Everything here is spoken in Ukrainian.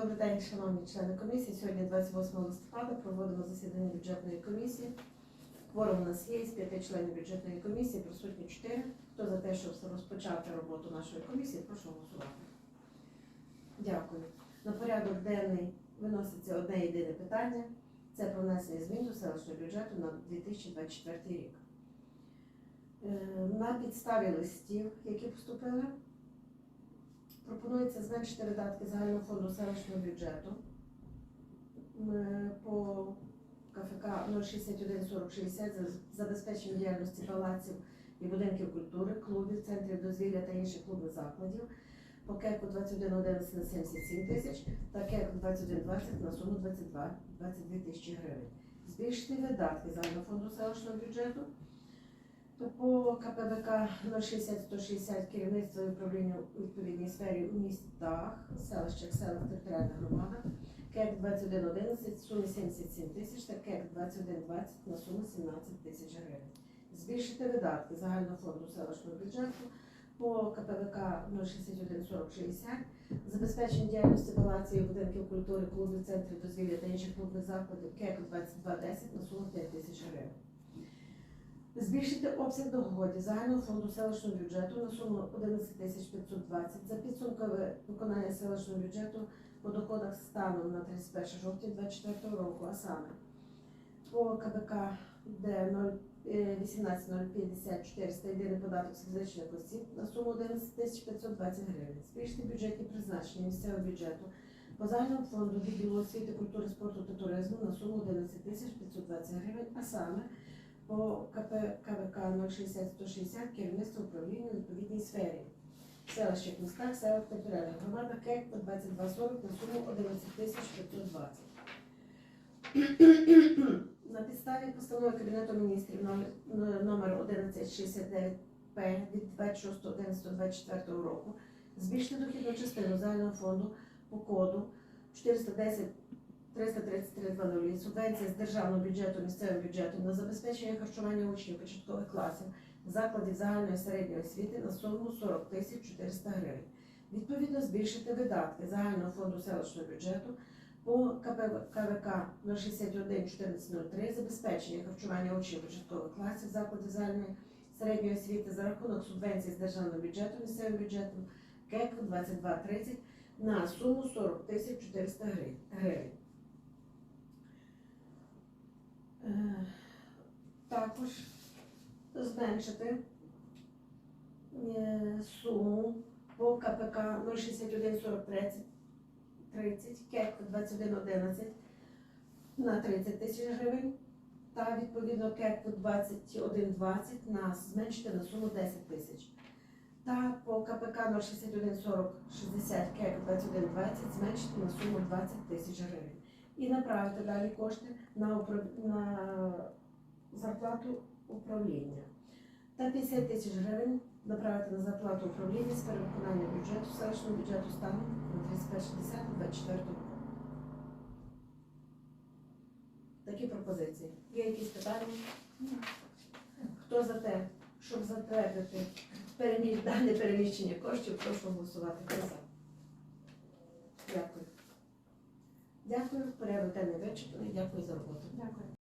Добрий день, шановні члени комісії. Сьогодні 28 листопада проводимо засідання бюджетної комісії. Кворум у нас є з п'яти членів бюджетної комісії, присутні чотири. Хто за те, щоб розпочати роботу нашої комісії, прошу голосувати. Дякую. На порядок денний виноситься одне єдине питання. Це про внесення змін до селищного бюджету на 2024 рік. Е, На підставі листів, які поступили, Пропонується зменшити видатки загального фонду селищного бюджету по КФК 0614060 за забезпечення діяльності палаців і будинків культури, клубів, центрів дозвілля та інших клубних закладів. По КЕКу 2111 на 77 тисяч та КЕКу 2120 на суму 22 22 тисячі гривень. Збільшити видатки загального фонду селищного бюджету по КПВК 060-160 керівництво і управління у відповідній сфері у містах, селищах, селах, територіальних громадах, КЕК 2111 в сумі 77 тисяч та КЕК 2120 на суму 17 тисяч гривень. Збільшити видатки загального фонду селищного бюджету по КПВК 061-4060, забезпечення діяльності палаців і будинків культури, клубів, центрів дозвілля та інших клубних закладів КЕК 2210 на суму 5 тисяч гривень. Збільшити обсяг доходів загального фонду селищного бюджету на суму 11 тисяч 520 за підсумкове виконання селищного бюджету по доходах станом на 31 жовтня 2024 року, а саме по КБК, де 18 400 єдиний податок з фізичних осіб на суму 11 тисяч 520 гривень. Збільшити бюджетні призначення місцевого бюджету по загальному фонду відділу освіти, культури, спорту та туризму на суму 11 тисяч 520 гривень, а саме по КП КВК 060-160 керівництво управління у відповідній сфері. Селищах, містах, селах, територіальних громадах КЕК по 2240 на суму 11 тисяч 520. На підставі постанови Кабінету міністрів номер- номер 1169-П від 26.11.24 року збільшити дохідну частину загального фонду по коду 410 333.00 субвенція з державного бюджету місцевим бюджетом на забезпечення харчування учнів початкових класів закладів загальної середньої освіти на суму 40 тисяч 400 гривень. Відповідно, збільшити видатки загального фонду селищного бюджету по КВК 061 1403 забезпечення харчування учнів початкових класів закладів загальної середньої освіти за рахунок субвенцій з державного бюджету місцевим бюджетом КЕК 2230 на суму 40 тисяч 400 гривень. Також зменшити е, суму по КПК 061 40 30, 30 КЕК 2111 на 30 тисяч гривень та відповідно КЕК 2120 на зменшити на суму 10 тисяч. Та по КПК 061 40 60 КЕК 2120 зменшити на суму 20 тисяч гривень і направити далі кошти на, на зарплату управління. Та 50 тисяч гривень направити на зарплату управління з перевиконання бюджету, селищного бюджету станом на 31.10.24 року. Такі пропозиції. Є якісь питання? Хто за те, щоб затвердити дане переміщення коштів, прошу голосувати. Хто за? Дякую. Дякую, проявите не и дякую за роботу. Дякую.